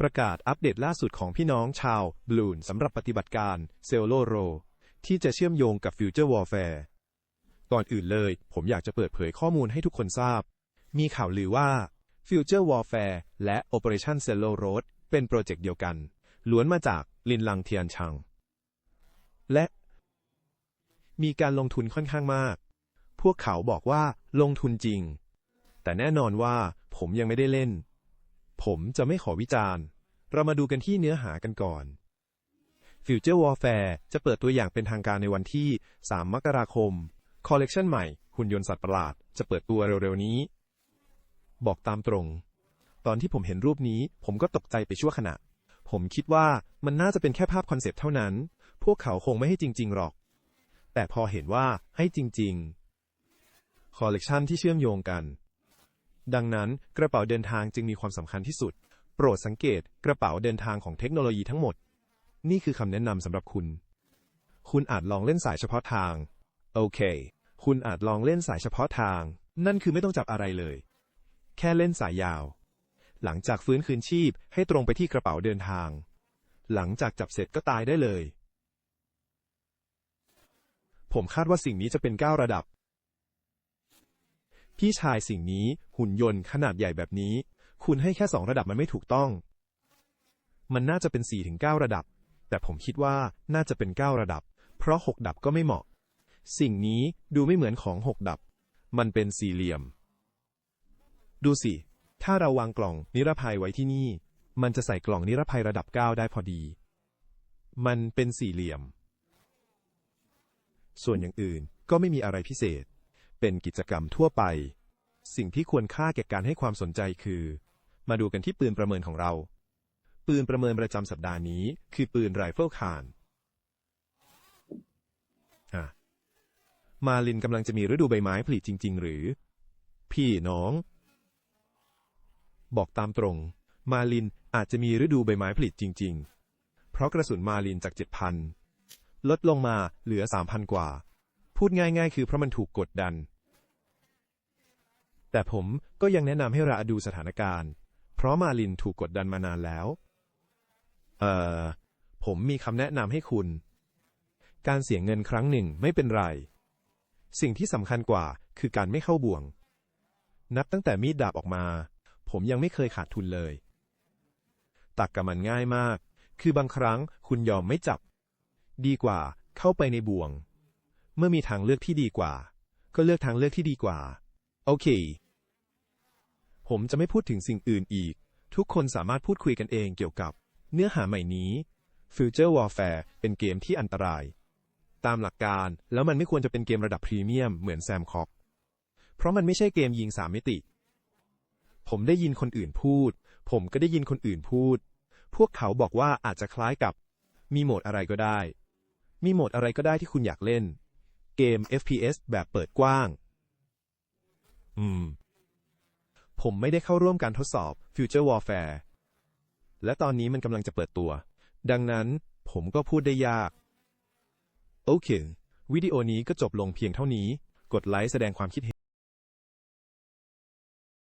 ประกาศอัปเดตล่าสุดของพี่น้องชาวบลูนสำหรับปฏิบัติการเซลโลโรที่จะเชื่อมโยงกับฟิวเจอร์วอลแฟร์ก่อนอื่นเลย ผมอยากจะเปิดเผยข้อมูลให้ทุกคนทราบ มีข่าวลือว่า Future Warfare และ Operation c e l l o Road เป็นโปรเจกต์เดียวกัน ล้วนมาจากลินลังเทียนชัง และ มีการลงทุนค่อนข้างมาก พวกเขาบอกว่าลงทุนจริง แต่แน่นอนว่าผมยังไม่ได้เล่น ผมจะไม่ขอวิจารณ์ เรามาดูกันที่เนื้อหากันก่อน Future Warfare จะเปิดตัวอย่างเป็นทางการในวันที่ 3 มกราคม คอลเลกชันใหม่ หุ่นยนต์สัตว์ประหลาด จะเปิดตัวเร็วๆนี้ บอกตามตรง ตอนที่ผมเห็นรูปนี้ ผมก็ตกใจไปชั่วขณะ ผมคิดว่ามันน่าจะเป็นแค่ภาพคอนเซปต์เท่านั้น พวกเขาคงไม่ให้จริง ๆ หรอก แต่พอเห็นว่าให้จริง ๆ คอลเลกชันที่เชื่อมโยงกัน ดังนั้นกระเป๋าเดินทางจึงมีความสำคัญที่สุด โปรดสังเกตกระเป๋าเดินทางของเทคโนโลยีทั้งหมด นี่คือคำแนะนำสำหรับคุณ คุณอาจลองเล่นสายเฉพาะทาง โอเค คุณอาจลองเล่นสายเฉพาะทาง นั่นคือไม่ต้องจับอะไรเลย แค่เล่นสายยาว หลังจากฟื้นคืนชีพให้ตรงไปที่กระเป๋าเดินทาง หลังจากจับเสร็จก็ตายได้เลย ผมคาดว่าสิ่งนี้จะเป็นก้าวระดับ พี่ชายสิ่งนี้หุ่นยนต์ขนาดใหญ่แบบนี้ คุณให้แค่สองระดับมันไม่ถูกต้อง มันน่าจะเป็น4ี่ถึงเระดับ แต่ผมคิดว่าน่าจะเป็น9ระดับ เพราะ6ดับก็ไม่เหมาะ สิ่งนี้ดูไม่เหมือนของ6ดับ มันเป็นสี่เหลี่ยม ดูสิ ถ้าเราวางกล่องนิรภัยไว้ที่นี่ มันจะใส่กล่องนิรภัยระดับ9ได้พอดี มันเป็นสี่เหลี่ยม ส่วนอย่างอื่นก็ไม่มีอะไรพิเศษ เป็นกิจกรรมทั่วไป สิ่งที่ควรค่าแก่การให้ความสนใจคือ มาดูกันที่ปืนประเมินของเรา ปืนประเมินประจำสัปดาห์นี้ คือปืนไรเฟิลคานมาลินกำลังจะมีฤดูใบไม้ผลิจริง ๆ หรือ พี่น้อง บอกตามตรง มาลินอาจจะมีฤดูใบไม้ผลิจริง ๆ เพราะกระสุนมาลินจาก 7,000 ลดลงมาเหลือ 3,000 กว่า พูดง่าย ๆ คือเพราะมันถูกกดดัน แต่ผมก็ยังแนะนำให้ราดูสถานการณ์ เพราะมาลินถูกกดดันมานานแล้ว เอ่อ ผมมีคำแนะนำให้คุณ การเสียเงินครั้งหนึ่งไม่เป็นไร สิ่งที่สำคัญกว่าคือการไม่เข้าบ่วง นับตั้งแต่มีดดาบออกมา ผมยังไม่เคยขาดทุนเลย ตักกับมันง่ายมาก คือบางครั้งคุณยอมไม่จับ ดีกว่าเข้าไปในบ่วง เมื่อมีทางเลือกที่ดีกว่า ก็เลือกทางเลือกที่ดีกว่าโอเค ผมจะไม่พูดถึงสิ่งอื่นอีก ทุกคนสามารถพูดคุยกันเองเกี่ยวกับ เนื้อหาใหม่นี้ Future Warfare เป็นเกมที่อันตราย ตามหลักการแล้วมันไม่ควรจะเป็นเกมระดับพรีเมียมเหมือนแซมคอกเพราะมันไม่ใช่เกมยิงสามมิติ ผมได้ยินคนอื่นพูด ผมก็ได้ยินคนอื่นพูด พวกเขาบอกว่าอาจจะคล้ายกับ มีโหมดอะไรก็ได้ มีโหมดอะไรก็ได้ที่คุณอยากเล่น เกม FPS แบบเปิดกว้าง อืม ผมไม่ได้เข้าร่วมการทดสอบ Future Warfare และตอนนี้มันกำลังจะเปิดตัว ดังนั้นผมก็พูดได้ยาก โอเค วิดีโอนี้ก็จบลงเพียงเท่านี้ กดไลค์แสดงความคิดเห็น